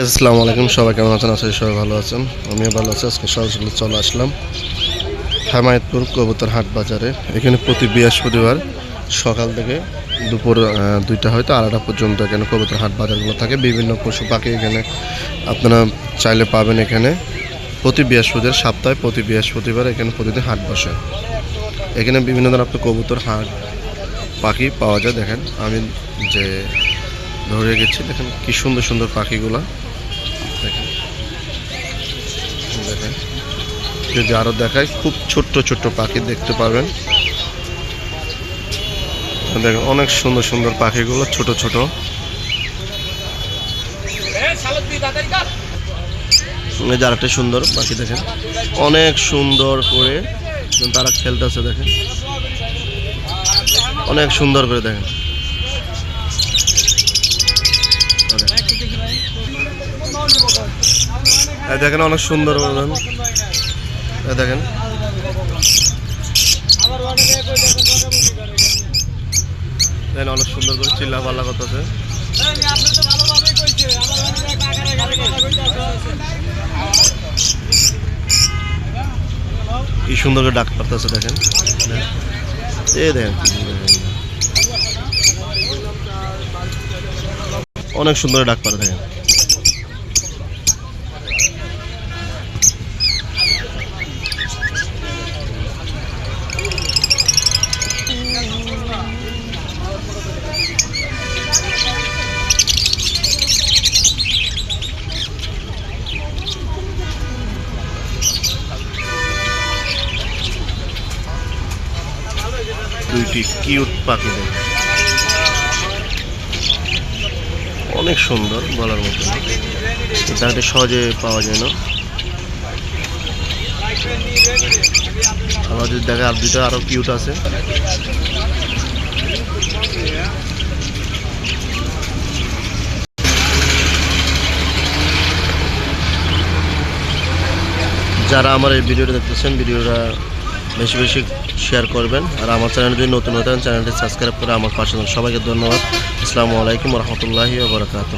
আসসালামু আলাইকুম সবাই কেমন আছেন? করি সবাই ভালো আছেন। আমিও ভালো আছি, আজকে সরাসরি চলে আসলাম হেমায়তপুর কবুতর হাট বাজারে। এখানে প্রতি বৃহস্পতিবার সকাল থেকে দুপুর দুইটা হয়তো আড়াইটা পর্যন্ত এখানে কবুতর হাট বাজারগুলো থাকে। বিভিন্ন পশু পাখি এখানে আপনারা চাইলে পাবেন এখানে। প্রতি বৃহস্পতিবার, সপ্তাহে প্রতি বৃহস্পতিবার এখানে প্রতিদিন হাট বসে। এখানে বিভিন্ন ধরনের আপনার কবুতর, হাট, পাখি পাওয়া যায়। দেখেন, আমি যে ধরে গেছে দেখেন কি সুন্দর সুন্দর পাখিগুলা। দেখেন। যদি আরও দেখায় খুব ছোট্ট ছোট্ট পাখি দেখতে পাবেন দেখেন, অনেক সুন্দর সুন্দর পাখিগুলো ছোট ছোট। এই সুন্দর পাখি, দেখেন। অনেক সুন্দর করে তারা খেলতেছে, দেখেন। অনেক সুন্দর করে, দেখেন। দেখেন অনেক সুন্দর দেখেন। দেখেন অনেক সুন্দর করে চিল্লা পাল্লা করতেছে। কি সুন্দর করে ডাক পারতেছে, দেখেন। এ দেখেন। অনেক সুন্দর ডাক পারে, দেখেন। দুইটি কিউট পাখি অনেক সুন্দর বলার মতো। না। সহজে পাওয়া যায় না। আবার যদি দেখা আর দুইটা আরও কিউট আছে। যারা আমার এই ভিডিওটা দেখতেছেন, ভিডিওটা বেশি বেশি শেয়ার করবেন। আর আমার চ্যানেল যদি নতুন হতেন চ্যানেলটি সাবস্ক্রাইব করে আমার পাশে সবাইকে ধন্যবাদ। আসসালামু আলাইকুম রহমতুল্লাহি বারকাত